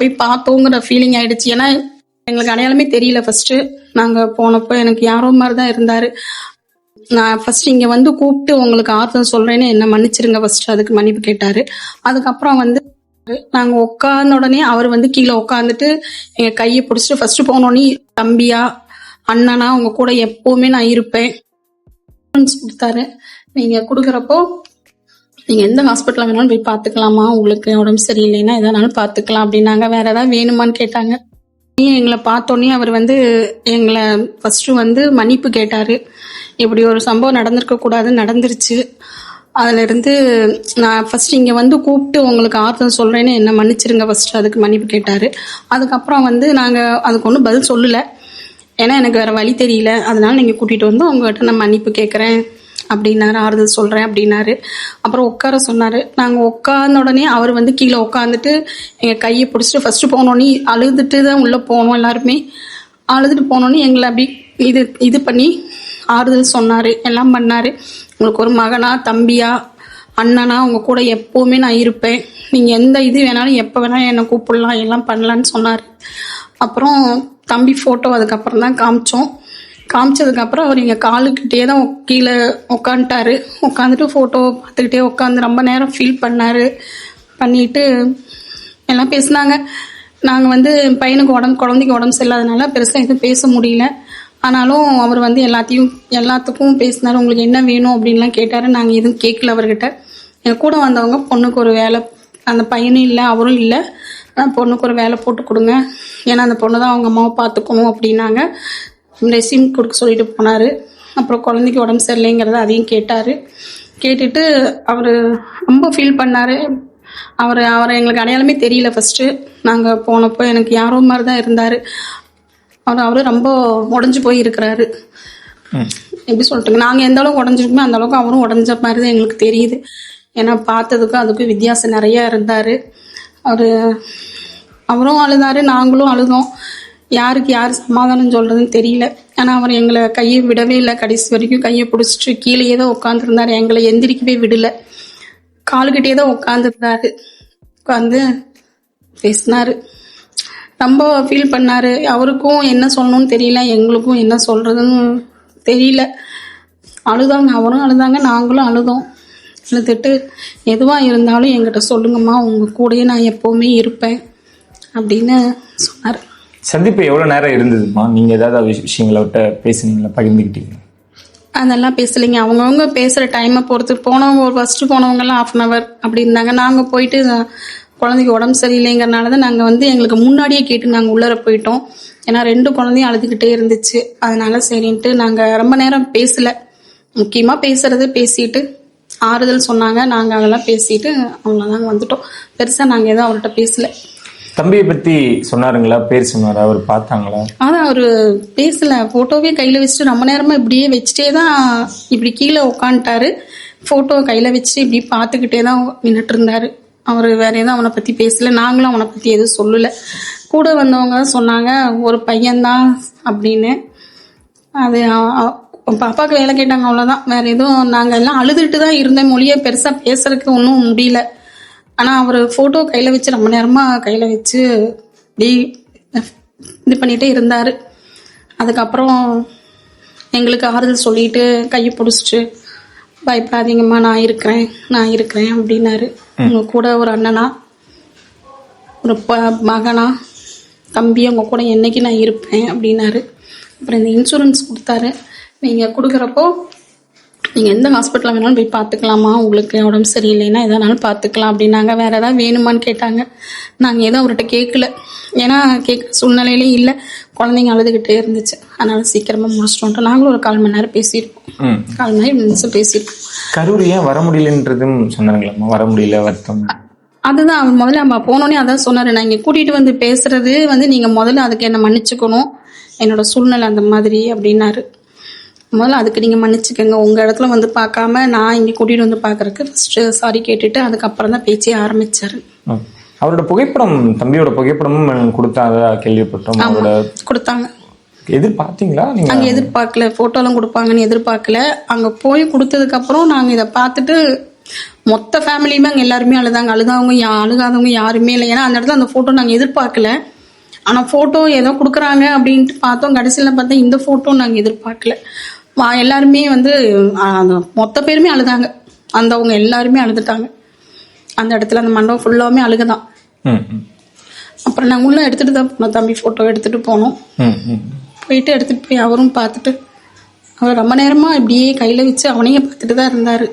போய் பார்த்தோங்கிற ஃபீலிங் ஆயிடுச்சு. ஏன்னா எங்களுக்கு அடையாளமே தெரியல ஃபர்ஸ்ட் நாங்க போனப்போ எனக்கு யாரோ மாதிரி தான் இருந்தாரு. நான் ஃபர்ஸ்ட் இங்க வந்து கூப்பிட்டு உங்களுக்கு ஆறுதல் சொல்றேன்னு என்ன மன்னிச்சிருங்க ஃபர்ஸ்ட் அதுக்கு மன்னிப்பு கேட்டாரு. அதுக்கப்புறம் வந்து நாங்க உட்கார்ந்த உடனே அவர் வந்து கீழே உட்காந்துட்டு எங்க கையை பிடிச்சிட்டு ஃபர்ஸ்ட் போனோடனே தம்பியா அண்ணனா உங்க கூட எப்பவுமே நான் இருப்பேன். கொடுத்தாரு. நீங்க கொடுக்குறப்போ நீங்க எந்த ஹாஸ்பிட்டல் வேணாலும் போய் பார்த்துக்கலாமா? உங்களுக்கு உடம்பு சரியில்லைன்னா எதனாலும் பார்த்துக்கலாம் அப்படின்னாங்க. வேற ஏதாவது வேணுமான்னு கேட்டாங்க. எங்களை பார்த்தோன்னே அவர் வந்து எங்களை ஃபர்ஸ்ட் வந்து மன்னிப்பு கேட்டாரு. இப்படி ஒரு சம்பவம் நடந்திருக்க கூடாது நடந்துருச்சு. அதுல இருந்து நான் ஃபர்ஸ்ட் இங்க வந்து கூப்பிட்டு உங்களுக்கு ஆறுதல் சொல்றேன்னு என்ன மன்னிச்சிருங்க ஃபர்ஸ்ட் அதுக்கு மன்னிப்பு கேட்டாரு. அதுக்கப்புறம் வந்து நாங்க அதுக்கு ஒன்றும் பதில் சொல்லல. ஏன்னா எனக்கு வேற வழி தெரியல. அதனால நீங்க கூட்டிட்டு வந்து உங்ககிட்ட நான் மன்னிப்பு கேட்குறேன் அப்படின்னாரு ஆறுதல் சொல்கிறேன் அப்படின்னாரு. அப்புறம் உட்கார சொன்னார். நாங்கள் உட்கார்ந்த உடனே அவர் வந்து கீழே உட்காந்துட்டு எங்கள் கையை பிடிச்சிட்டு ஃபஸ்ட்டு போனோடனே அழுதுட்டு தான் உள்ளே போனோம் எல்லாருமே. அழுதுட்டு போனோடனே எங்களை அப்படி இது இது பண்ணி ஆறுதல் சொன்னார். எல்லாம் பண்ணார். உங்களுக்கு ஒரு மகனா தம்பியா அண்ணனா உங்கள் கூட எப்போவுமே நான் இருப்பேன். நீங்கள் எந்த இது வேணாலும் எப்போ வேணாலும் என்னை கூப்பிடலாம் எல்லாம் பண்ணலான்னு சொன்னார். அப்புறம் தம்பி ஃபோட்டோ அதுக்கப்புறம் தான் காமிச்சோம். காமிச்சதுக்கு அப்புறம் அவர் எங்கள் காலுக்கிட்டே தான் கீழே உட்காந்துட்டாரு உட்காந்துட்டு ஃபோட்டோ பார்த்துக்கிட்டே உட்காந்து ரொம்ப நேரம் ஃபீல் பண்ணார். பண்ணிட்டு எல்லாம் பேசினாங்க. நாங்கள் வந்து பையனுக்கு உடம்பு குழந்தைக்கு உடம்பு சரியில்லாதனால பெருசாக எதுவும் பேச முடியல. ஆனாலும் அவர் வந்து எல்லாத்தையும் எல்லாத்துக்கும் பேசினார். உங்களுக்கு என்ன வேணும்? அப்படின்லாம் கேட்டார். நாங்கள் எதுவும் கேட்கல அவர்கிட்ட. என் கூட வந்தவங்க பொண்ணுக்கு ஒரு வேலை அந்த பையனும் இல்லை அவரும் இல்லை. ஆனால் பொண்ணுக்கு ஒரு வேலை போட்டு கொடுங்க. ஏன்னா அந்த பொண்ணு தான் அவங்க அம்மாவை பார்த்துக்கணும் அப்படின்னாங்க. ரெசிம் கொடுக்க சொல்லிட்டு போனாரு. அப்புறம் குழந்தைக்கு உடம்பு சரியில்லைங்கிறத அதையும் கேட்டாரு. கேட்டுட்டு அவர் ரொம்ப ஃபீல் பண்ணாரு. அவர் அவரை எங்களுக்கு அடையாளமே தெரியல ஃபர்ஸ்ட் நாங்க போனப்போ எனக்கு யாரோ மாதிரி தான் இருந்தாரு. அவர் அவரு ரொம்ப உடஞ்சு போய் இருக்கிறாரு. எப்படி சொல்லிட்டுங்க நாங்க எந்த அளவுக்கு உடஞ்சிருக்கோமோ அந்த அளவுக்கு அவரும் உடஞ்ச மாதிரி தான் எங்களுக்கு தெரியுது. ஏன்னா பார்த்ததுக்கும் அதுக்கும் வித்தியாசம் நிறைய இருந்தாரு. அவரு அவரும் அழுதாரு நாங்களும் அழுதோம். யாருக்கு யார் சமாதானம் சொல்றதுன்னு தெரியல. ஏன்னா அவர் எங்களை கையை விடவே இல்லை. கடைசி வரைக்கும் கையை பிடிச்சிட்டு கீழேயே தான் உட்காந்துருந்தாரு எங்களை எந்திரிக்கவே விடல. கால்கிட்டே தான் உட்காந்துருந்தாரு உட்காந்து பேசினாரு. ரொம்ப ஃபீல் பண்ணாரு. அவருக்கும் என்ன சொல்லணும்னு தெரியல. எங்களுக்கும் என்ன சொல்றதுன்னு தெரியல. அழுதாங்க. அவரும் அழுதாங்க. நாங்களும் அழுதோம். அழுதுட்டு எதுவாக இருந்தாலும் எங்கிட்ட சொல்லுங்கம்மா. உங்கள் கூடயே நான் எப்போவுமே இருப்பேன். அப்படின்னு சொன்னார். சந்திப்பு எவ்வளோ நேரம் இருந்ததுமா? நீங்கள் ஏதாவது விஷ- விஷயங்களை விட்ட பேசுனீங்களா? பகிர்ந்துக்கிட்டீங்க அதெல்லாம் பேசலைங்க. அவங்கவுங்க பேசுகிற டைமை பொறுத்து போனவங்க ஒரு ஃபஸ்ட்டு போனவங்கலாம் ஆஃப் அன் ஹவர் அப்படி இருந்தாங்க. நாங்கள் போயிட்டு குழந்தைக்கு உடம்பு சரியில்லைங்கிறனால தான் நாங்கள் வந்து எங்களுக்கு முன்னாடியே கேட்டு நாங்கள் உள்ளர போயிட்டோம். ஏன்னா ரெண்டு குழந்தையும் அழுதுகிட்டே இருந்துச்சு. அதனால சரின்ட்டு நாங்கள் ரொம்ப நேரம் பேசல. முக்கியமாக பேசுறது பேசிட்டு ஆறுதல் சொன்னாங்க. நாங்கள் அதெல்லாம் பேசிட்டு அவ்வளோதாங்க வந்துட்டோம். பெருசாக நாங்கள் எதுவும் அவர்கிட்ட பேசலை. தம்பியை பத்தி சொன்னாருங்களா? பேர் சொன்னாரா? அவர் பார்த்தாங்களா? அதான் அவரு பேசல. போட்டோவே கையில வச்சுட்டு ரொம்ப நேரமா இப்படியே வச்சுட்டே தான் இப்படி கீழே உட்காந்துட்டாரு போட்டோ கையில வச்சுட்டு இப்படி பார்த்துக்கிட்டே தான் நின்றுட்டு இருந்தாரு. அவர் வேற எதுவும் அவனை பத்தி பேசல. நாங்களும் அவனை பத்தி எதுவும் சொல்லல. கூட வந்தவங்க தான் சொன்னாங்க ஒரு பையன்தான் அப்படின்னு. அது பாப்பாவுக்கு வேலை கேட்டாங்க அவ்வளோதான் வேற எதுவும் நாங்கள் எல்லாம் அழுதுட்டு தான் இருந்தேன். மொழியை பெருசாக பேசுறதுக்கு ஒன்றும் முடியல. ஆனா அவர் போட்டோ கையில வச்சு ரொம்ப நேரமா கையில வச்சு இப்படி இது பண்ணிட்டே இருந்தாரு. அதுக்கப்புறம் எங்களுக்கு ஆறுதல் சொல்லிட்டு கையை பிடிச்சிட்டு பயப்படாதீங்கம்மா நான் இருக்கிறேன் நான் இருக்கிறேன் அப்படின்னாரு. உங்க கூட ஒரு அண்ணனா ஒரு ப- மகனா தம்பி உங்க கூட என்னைக்கு நான் இருப்பேன் அப்படின்னாரு. அப்புறம் இந்த இன்சூரன்ஸ் கொடுத்தாரு. நீங்க கொடுக்குறப்போ நீங்க எந்த ஹாஸ்பிட்டல் வேணாலும் போய் பார்த்துக்கலாமா? உங்களுக்கு உடம்பு சரியில்லைன்னா எதனாலும் பார்த்துக்கலாம் அப்படின்னாங்க. வேற ஏதாவது வேணுமான்னு கேட்டாங்க. நாங்க எதுவும் அவர்கிட்ட கேட்கல. ஏன்னா கேட்க சூழ்நிலையிலே இல்லை. குழந்தைங்க அழுதுகிட்டே இருந்துச்சு. அதனால சீக்கிரமா முடிச்சிட்டோம் நாங்களும் ஒரு கால் மணி நேரம் பேசியிருப்போம் ம். கால் மணி நேரம் நிமிஷம் பேசியிருப்போம் கரூர் ஏன் வர முடியலன்றதும் சொன்னாங்களாம்மா வர முடியல வருத்தம். அதுதான் அவர் முதல்ல நம்ம போனோடனே அதான் சொன்னாரு. நான் இங்க கூட்டிட்டு வந்து பேசுறது வந்து நீங்க முதல்ல அதுக்கு என்ன மன்னிச்சுக்கணும். என்னோட சூழ்நிலை அந்த மாதிரி அப்படின்னாரு. முதல்ல அதுக்கு நீங்க மன்னிச்சுக்கோங்க. உங்க இடத்துல வந்து பார்க்காம நான் இங்க கூட்டிட்டு வந்து பாக்குறதுக்கு ஃபர்ஸ்ட் சாரி கேட்டுட்டு அதுக்கப்புறம் தான் பேச்சே ஆரம்பிச்சாரு. ம். அவரோட புகைப்படம் தம்பியோட புகைப்படமும் கொடுத்தாதா கேள்விப்பட்டோம். அவரோட கொடுத்தாங்க. எதிர்பார்த்தீங்களா நீங்க? நாங்க எதிர்பார்க்கல. போட்டோலாம் கொடுப்பாங்கன்னு எதிர்பார்க்கல. அங்க போய் கொடுத்ததுக்கு அப்புறம் நாங்க இதை பார்த்துட்டு மொத்த ஃபேமிலியுமே அங்கே எல்லாருமே அழுதாங்க. அழுதாவங்க யா அழுகாதவங்க யாருமே இல்லை. ஏன்னா அந்த இடத்துல அந்த ஃபோட்டோ நாங்கள் எதிர்பார்க்கல. ஆனால் ஃபோட்டோ ஏதோ கொடுக்குறாங்க அப்படின்ட்டு பார்த்தோம். கடைசியில் பார்த்தா இந்த ஃபோட்டோ நாங்கள் எதிர்பார்க்கல. எல்லாருமே வந்து மொத்த பேருமே அழுதாங்க. அந்தவங்க எல்லாருமே அழுதுட்டாங்க. அந்த இடத்துல அந்த மண்டபம் ஃபுல்லாமே அழுகுதான். அப்புறம் நாங்கள் உள்ள எடுத்துட்டு தான் போனோம் தம்பி ஃபோட்டோ எடுத்துட்டு போனோம். போயிட்டு எடுத்துட்டு போய் அவரும் பார்த்துட்டு அவர் ரொம்ப நேரமா இப்படியே கையில வச்சு அவனையே பார்த்துட்டு தான் இருந்தாரு.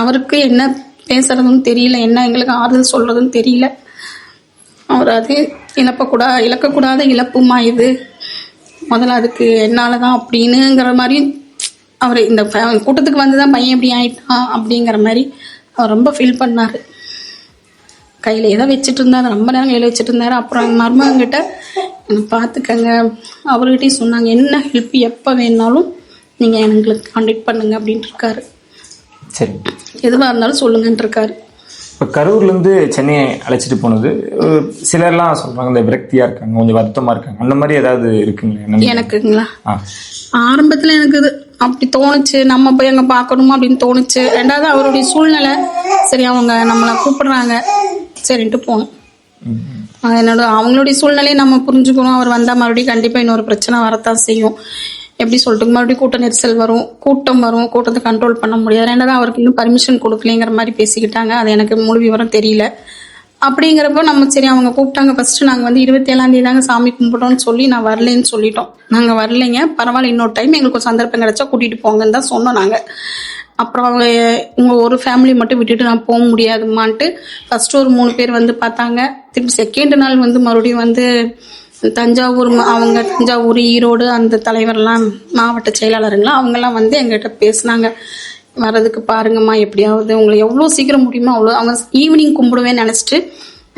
அவருக்கு என்ன பேசுறதுன்னு தெரியல என்ன எங்களுக்கு ஆறுதல் சொல்றதுன்னு தெரியல. அவர் அது இழப்பக்கூடா இழக்கக்கூடாத இழப்புமா இது? முதல்ல அதுக்கு என்னால தான் அப்படின்னுங்கிற மாதிரி அவர் இந்த கூட்டத்துக்கு வந்து தான் பையன் இப்படி ஆயிட்டான் அப்படிங்கிற மாதிரி அவர் ரொம்ப ஃபீல் பண்ணாரு. கையில் ஏதோ வச்சுட்டு இருந்தாரு ரொம்ப நேரம் கையில் வச்சுட்டு இருந்தாரு. அப்புறம் எங்கள் மருமகங்கிட்ட என்னை பார்த்துக்கங்க அவர்கிட்டயும் சொன்னாங்க என்ன ஹெல்ப் எப்போ வேணாலும் நீங்கள் எங்களுக்கு கான்டாக்ட் பண்ணுங்க அப்படின்ட்டு இருக்காரு. சரி. எதுவாக இருந்தாலும் சொல்லுங்கன்ட்டு இருக்காரு. இப்போ கரூர்லேருந்து சென்னையை அழைச்சிட்டு போனது சிலர்லாம் சொல்கிறாங்க இந்த விரக்தியாக இருக்காங்க கொஞ்சம் வருத்தமாக இருக்காங்க. அந்த மாதிரி ஏதாவது இருக்குங்களா? எனக்குங்களா? ஆரம்பத்தில் எனக்கு இது அப்படி தோணுச்சு நம்ம போய் அங்கே பார்க்கணுமா அப்படின்னு தோணுச்சு. ரெண்டாவது அவருடைய சூழ்நிலை சரி அவங்க நம்மளை கூப்பிடுறாங்க. சரின்ட்டு போனோம். ம், ம். அது என்னோட அவங்களுடைய சூழ்நிலையை நம்ம புரிஞ்சுக்கணும். அவர் வந்தால் மறுபடியும் கண்டிப்பாக இன்னொரு பிரச்சனை வரத்தான் செய்யும். எப்படி சொல்லிட்டு மறுபடியும் கூட்ட நெரிசல் வரும் கூட்டம் வரும் கூட்டத்தை கண்ட்ரோல் பண்ண முடியாது. என்னதான் அவருக்கு இன்னும் பர்மிஷன் கொடுக்கலைங்கிற மாதிரி பேசிக்கிட்டாங்க. அது எனக்கு முழு விவரம் தெரியல. அப்படிங்கிறப்போ நம்ம சரி அவங்க கூப்பிட்டாங்க. ஃபர்ஸ்ட் நாங்கள் வந்து இருபத்தேழாம் தேதி தாங்க சாமி கும்பிட்றோம்னு சொல்லி நான் வரலைன்னு சொல்லிட்டோம். நாங்கள் வரலைங்க. பரவாயில்ல இன்னொரு டைம் எங்களுக்கு ஒரு சந்தர்ப்பம் கிடைச்சா கூட்டிட்டு போங்கன்னு தான் சொன்னோம் நாங்கள் அப்புறம் அவங்க உங்க ஒரு ஃபேமிலி மட்டும் விட்டுட்டு நான் போக முடியாதுமான்ட்டு ஃபர்ஸ்ட் ஒரு மூணு பேர் வந்து பார்த்தாங்க. திருப்பி செகண்ட் நாள் வந்து மறுபடியும் வந்து தஞ்சாவூர் அவங்க தஞ்சாவூர் ஈரோடு அந்த தலைவர்லாம் மாவட்ட செயலாளருங்களாம் அவங்கெல்லாம் வந்து எங்ககிட்ட பேசுனாங்க. வர்றதுக்கு பாருங்கம்மா எப்படியாவது உங்களை எவ்வளோ சீக்கிரம் முடியுமோ அவ்வளோ அவங்க ஈவினிங் கும்பிடுவேன்னு நினச்சிட்டு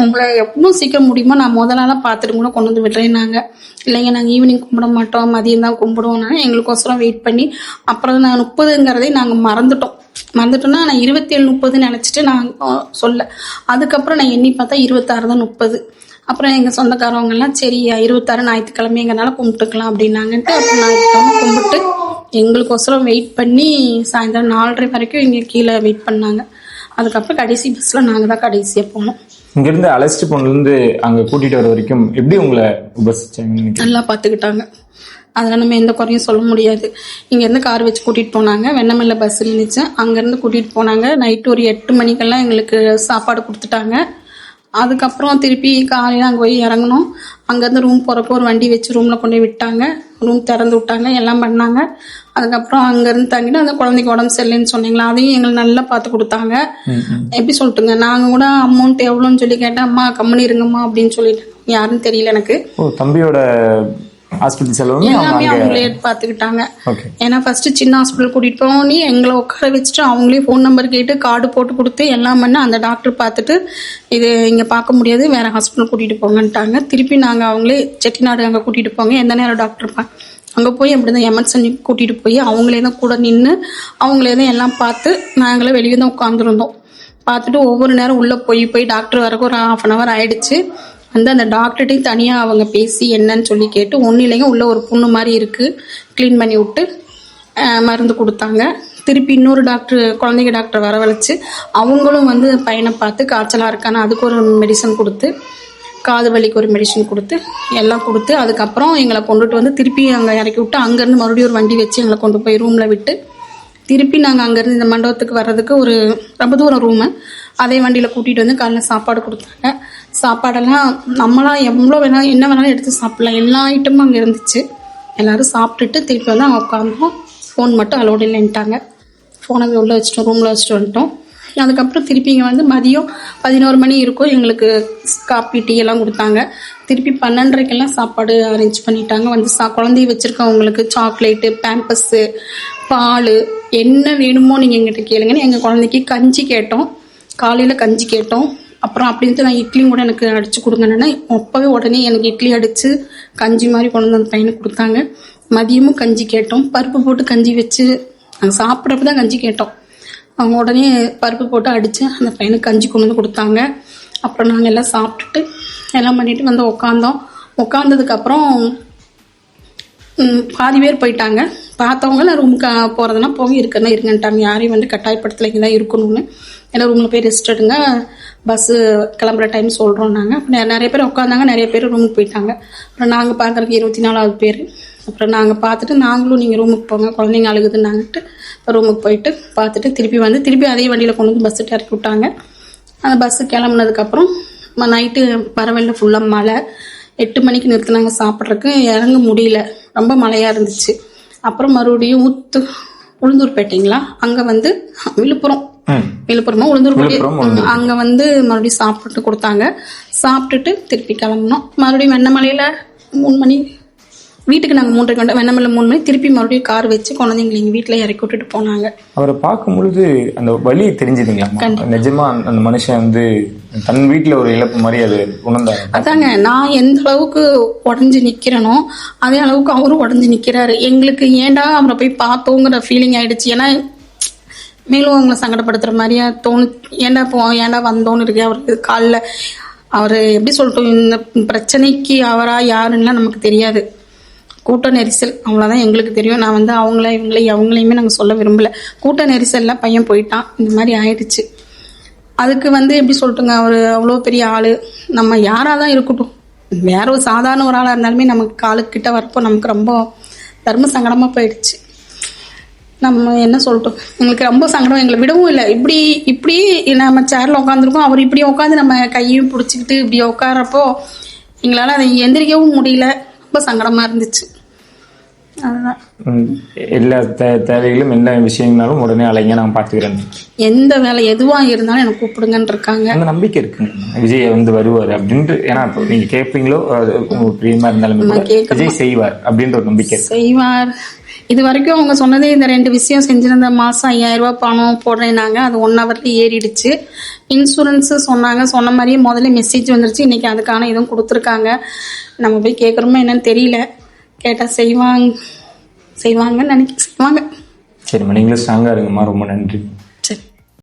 உங்களை எவ்வளோ சீக்கிரம் முடியுமோ நான் முதலால பார்த்துட்டு கூட கொண்டு வந்து விடுறேன்னாங்க இல்லைங்க நாங்கள் ஈவினிங் கும்பிட மாட்டோம் மதியம் தான் கும்பிடுவோம்னா எங்களுக்கோசரம் வெயிட் பண்ணி அப்புறம் நான் முப்பதுங்கிறதே நாங்கள் மறந்துட்டோம். மறந்துட்டோம்னா நான் இருபத்தேழு முப்பதுன்னு நினச்சிட்டு நான் சொல்ல. அதுக்கப்புறம் நான் எண்ணி பார்த்தா இருபத்தாறு தான் முப்பது. அப்புறம் எங்கள் சொந்தக்காரவங்க எல்லாம் சரி இருபத்தாறு ஞாயிற்றுக்கிழமைங்கிறனால கும்பிட்டுக்கலாம் அப்படின்னாங்கன்ட்டு அப்புறம் ஞாயிற்றுக்கிழமை கும்பிட்டு எங்களுக்கோசரம் வெயிட் பண்ணி சாயந்தரம் நாலரை வரைக்கும் இங்கே கீழே வெயிட் பண்ணாங்க. அதுக்கப்புறம் கடைசி பஸ்ஸில் நாங்கள் தான் கடைசியாக போனோம். இங்கேருந்து அழைச்சிட்டு போனதுலேருந்து அங்கே கூட்டிகிட்டு வர வரைக்கும் எப்படி உங்களை நினைக்கிறீங்க? நல்லா பார்த்துக்கிட்டாங்க அதில் நம்ம எந்த குறையும் சொல்ல முடியாது. இங்கேருந்து கார் வச்சு கூட்டிகிட்டு போனாங்க. வெண்ணமல்ல பஸ் இருந்துச்சு அங்கேருந்து கூட்டிகிட்டு போனாங்க. நைட்டு ஒரு எட்டு மணிக்கெல்லாம் எங்களுக்கு சாப்பாடு கொடுத்துட்டாங்க. அதுக்கப்புறம் திருப்பி காலையில் அங்கே போய் இறங்கணும் அங்கேருந்து ரூம் போகிறப்போ ஒரு வண்டி வச்சு ரூமில் கொண்டு போய் விட்டாங்க. ரூம் திறந்து விட்டாங்க. எல்லாம் பண்ணாங்க. அதுக்கப்புறம் அங்கேருந்து தங்கிட்டு அந்த குழந்தைக்கு உடம்பு சரியில்லைன்னு சொன்னீங்களா? அதையும் எங்களுக்கு நல்லா பார்த்து கொடுத்தாங்க. எப்படி சொல்லட்டுங்க? நாங்கள் கூட அமௌண்ட் எவ்வளோன்னு சொல்லி கேட்டேன். அம்மா கம்மனி இருங்கம்மா அப்படின்னு சொல்லிட்டு யாருன்னு தெரியல எனக்கு. தம்பியோட ஹாஸ்பிட்டல் அவங்க எல்லாமே அவங்களே பார்த்துக்கிட்டாங்க ஏன்னா ஃபர்ஸ்ட் சின்ன ஹாஸ்பிட்டல் கூட்டிட்டு போனோடனே எங்களை உட்கார வச்சுட்டு அவங்களே ஃபோன் நம்பர் கேட்டு கார்டு போட்டு கொடுத்து எல்லாம் பண்ணி. அந்த டாக்டர் பார்த்துட்டு இது இங்கே பார்க்க முடியாது. வேற ஹாஸ்பிட்டல் கூட்டிட்டு போங்கன்ட்டாங்க. திருப்பி நாங்கள் அவங்களே செட்டிநாடு அங்கே கூட்டிட்டு போங்க. எந்த நேரம் டாக்டர் அங்கே போய் அப்படி தான் எமர்ஜென்சி கூட்டிட்டு போய் அவங்களே தான் கூட நின்று அவங்களே தான் எல்லாம் பார்த்து நாங்களே வெளியே தான் உட்காந்துருந்தோம் பார்த்துட்டு ஒவ்வொரு நேரம் உள்ளே போய் போய் டாக்டர் வரக்கு ஒரு ஹாஃப் அன் ஹவர் ஆயிடுச்சு. வந்து அந்த டாக்டர்கிட்டையும் தனியாக அவங்க பேசி என்னன்னு சொல்லி கேட்டு ஒன்றும் இல்லைங்க உள்ள ஒரு புண்ணு மாதிரி இருக்குது க்ளீன் பண்ணி விட்டு மருந்து கொடுத்தாங்க. திருப்பி இன்னொரு டாக்டர் குழந்தைங்க டாக்டர் வரவழைச்சு அவங்களும் வந்து பையனை பார்த்து காய்ச்சலாக இருக்கான்னு அதுக்கு ஒரு மெடிசன் கொடுத்து காது வலிக்கு ஒரு மெடிசன் கொடுத்து எல்லாம் கொடுத்து அதுக்கப்புறம் எங்களை கொண்டுட்டு வந்து திருப்பி அங்கே இறக்கி விட்டு அங்கேருந்து மறுபடியும் ஒரு வண்டி வச்சு எங்களை கொண்டு போய் ரூமில் விட்டு திருப்பி நாங்கள் அங்கேருந்து இந்த மண்டபத்துக்கு வர்றதுக்கு ஒரு ரொம்ப தூரம் ரூமு அதே வண்டியில் கூட்டிகிட்டு வந்து காலைல சாப்பாடு கொடுத்தாங்க. சாப்பாடெல்லாம் நம்மளாம் எவ்வளோ வேணாலும் என்ன வேணாலும் எடுத்து சாப்பிட்லாம். எல்லா ஐட்டமும் அங்கே இருந்துச்சு. எல்லோரும் சாப்பிட்டுட்டு திருப்பி வந்து அவங்க உட்காந்தோம் ஃபோன் மட்டும் அலோடு இல்லைன்ட்டாங்க. ஃபோனை உள்ளே வச்சுட்டோம் ரூமில் வச்சுட்டு வந்துட்டோம். அதுக்கப்புறம் திருப்பி இங்கே வந்து மதியம் பதினோரு மணி இருக்கும். எங்களுக்கு காப்பி டீ எல்லாம் கொடுத்தாங்க. திருப்பி பன்னெண்டரைக்கெல்லாம் சாப்பாடு அரேஞ்ச் பண்ணிட்டாங்க. வந்து சா குழந்தைய வச்சுருக்கவங்களுக்கு சாக்லேட்டு பேம்பஸ்ஸு பால் என்ன வேணுமோ நீங்கள் எங்கிட்ட கேளுங்கன்னு எங்கள் குழந்தைக்கு கஞ்சி கேட்டோம். காலையில் கஞ்சி கேட்டோம். அப்புறம் அப்படின்ட்டு நான் இட்லியும் கூட எனக்கு அடிச்சு கொடுங்கன்னு அப்போவே உடனே எனக்கு இட்லி அடித்து கஞ்சி மாதிரி கொண்டு வந்து அந்த பையனுக்கு கொடுத்தாங்க. மதியமும் கஞ்சி கேட்டோம். பருப்பு போட்டு கஞ்சி வச்சு நாங்கள் சாப்பிட்றப்ப தான் கஞ்சி கேட்டோம். அவங்க உடனே பருப்பு போட்டு அடித்து அந்த பையனுக்கு கஞ்சி கொண்டு வந்து கொடுத்தாங்க. அப்புறம் நாங்கள் எல்லாம் சாப்பிட்டுட்டு எல்லாம் பண்ணிட்டு வந்து உக்காந்தோம். உக்காந்ததுக்கப்புறம் பாதி பேர் போயிட்டாங்க. பார்த்தவங்க நான் ரூமுக்கு போகிறதுனா போக இருக்கணும் இருங்கன்ட்டாங்க. யாரையும் வந்து கட்டாயப்படுத்தலைங்க தான் இருக்கணும்னு. ஏன்னா ரூமில் போய் ரெஸ்ட் எடுங்க. பஸ்ஸு கிளம்புற டைம் சொல்கிறோம் நாங்கள் அப்புறம் நிறைய பேர் உட்காந்தாங்க நிறைய பேர் ரூமுக்கு போயிட்டாங்க. அப்புறம் நாங்கள் பார்க்குறதுக்கு இருபத்தி நாலாவது பேர். அப்புறம் நாங்கள் பார்த்துட்டு நாங்களும் நீங்கள் ரூமுக்கு போங்க குழந்தைங்க அழுகுதுன்னாங்கட்டு ரூமுக்கு போயிட்டு பார்த்துட்டு திருப்பி வந்து திருப்பி அதே வண்டியில் கொண்டு வந்து பஸ்ஸுட்டு இறக்கி விட்டாங்க. அந்த பஸ்ஸு கிளம்புனதுக்கப்புறம் நைட்டு பரவாயில்ல ஃபுல்லாக மழை. எட்டு மணிக்கு நிறுத்தினாங்க சாப்பிட்றதுக்கு. இறங்க முடியல. ரொம்ப மழையாக இருந்துச்சு. அப்புறம் மறுபடியும் ஊத்து உளுந்தூர்பேட்டைங்களா? அங்கே வந்து விழுப்புரம். விழுப்புரமா ம், அங்க வந்து மறுபடியும் சாப்பிட்டு கொடுத்தாங்க. சாப்பிட்டுட்டு திருப்பி கிளம்பினோம். மறுபடியும் வெண்ணமலையில மூணு மணி வீட்டுக்கு நாங்கள் மூன்றரை கண்ட வெண்ணமலை மூணு மணி திருப்பி மறுபடியும் கார் வச்சு குழந்தைங்களை எங்கள் வீட்டில் இறக்கி விட்டுட்டு போனாங்க. அவரை பார்க்கும் பொழுது அந்த வலி தெரிஞ்சுதுங்களா? நிஜமா அந்த- மனுஷன் வந்து தன் வீட்டுல ஒரு இழப்பு மாதிரி அது உணர்ந்தாரு. அதாங்க நான் எந்த அளவுக்கு உடஞ்சி நிக்கிறேனோ அதே அளவுக்கு அவரும் உடஞ்சி நிக்கிறாரு. எங்களுக்கு ஏன்டா அவரை போய் பார்த்தோங்கிற ஃபீலிங் ஆயிடுச்சு. ஏன்னா மேலும் அவங்கள சங்கடப்படுத்துகிற மாதிரியா தோணு ஏன்டா போ ஏன்டா வந்தோன்னு இருக்கு. அவருக்கு காலில் அவர் எப்படி சொல்லட்டும் இந்த பிரச்சனைக்கு அவரா யாருன்னா நமக்கு தெரியாது. கூட்ட நெரிசல் அவ்வளோதான் எங்களுக்கு தெரியும். நான் வந்து அவங்கள இவங்கள அவங்களையுமே நாங்கள் சொல்ல விரும்பலை. கூட்ட நெரிசலில் பையன் போயிட்டான். இந்த மாதிரி ஆயிடுச்சு. அதுக்கு வந்து எப்படி சொல்லட்டுங்க அவர் அவ்வளோ பெரிய ஆள். நம்ம யாராக தான் இருக்கட்டும். வேற ஒரு சாதாரண ஒரு ஆளாக இருந்தாலுமே நமக்கு காலுக்கிட்ட வரப்போ நமக்கு ரொம்ப தர்ம சங்கடமாக போயிடுச்சு. நம்ம என்ன சொல்லட்டும் எங்களுக்கு ரொம்ப சங்கடம் எங்களை விடவும் இல்லை. இப்படி இப்படி நம்ம சேரில் உட்காந்துருக்கோம் அவர் இப்படி உட்காந்து நம்ம கையும் பிடிச்சிக்கிட்டு இப்படி உட்காரப்போ எங்களால் அதை எந்திரிக்கவும் முடியல. ரொம்ப சங்கடமாக இருந்துச்சு. எல்லா தேவைகளும் என்ன விஷயங்களாலும் உடனே அலைங்க நான் பாத்துக்கிறேன் எந்த வேலை எதுவாக இருந்தாலும் எனக்கு கூப்பிடுங்கன்னு இருக்காங்க. அந்த நம்பிக்கை இருக்குங்க. விஜய் வந்து வருவார் அப்படின்ட்டு ஏன்னா இப்போ நீங்க கேட்பீங்களோ பிரியமா இருந்தாலுமே. விஜய் செய்வார் அப்படின்ற ஒரு நம்பிக்கை இருக்கு. செய்வார். இது வரைக்கும் அவங்க சொன்னதே இந்த ரெண்டு விஷயம் செஞ்சிருந்த மாசம் ஐயாயிரம் ரூபாய் பணம் போடுறேனாங்க அது ஒன் ஹவர்ல ஏறிடுச்சு. இன்சூரன்ஸ் சொன்னாங்க. சொன்ன மாதிரியே முதல்ல மெசேஜ் வந்துருச்சு. இன்னைக்கு அதுக்கான இதுவும் கொடுத்துருக்காங்க. நம்ம போய் கேட்குறோமோ என்னன்னு தெரியல. கேட்டால் செய்வாங்க செய்வாங்கன்னு நினைக்க செய்வாங்க. சரிம்மா நீங்களும் ஸ்ட்ராங்காக இருங்கம்மா. ரொம்ப நன்றி.